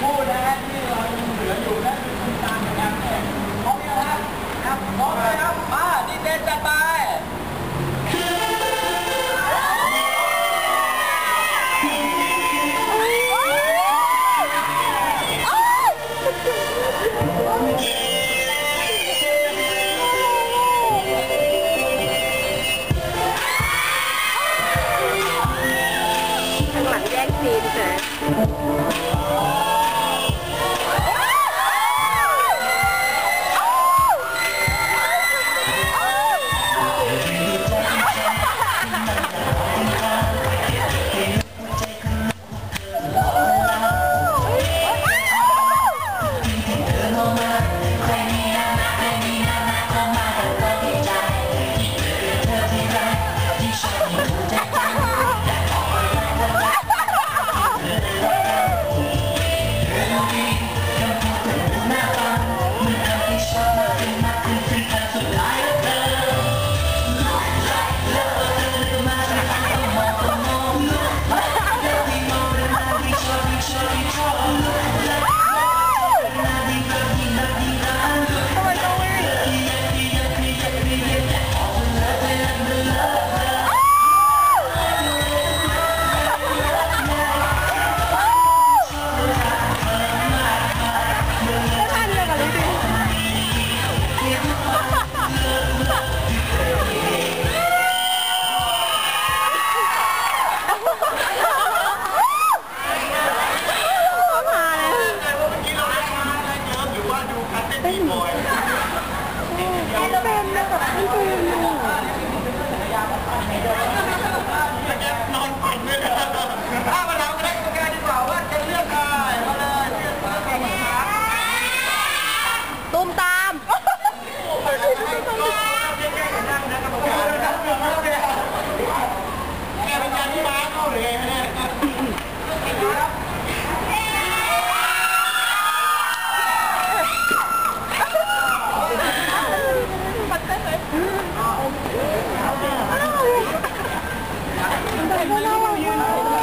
ผู้นะฮะที่เราเหลืออยู่นั่นคือคุณตามกันยังเนี่ยพร้อมยังครับพร้อมเลยครับมาดีเด่นจัดไป ข้งหลังแย่งซีนแต่ Don't be, don't be, Thank you. no, no, no.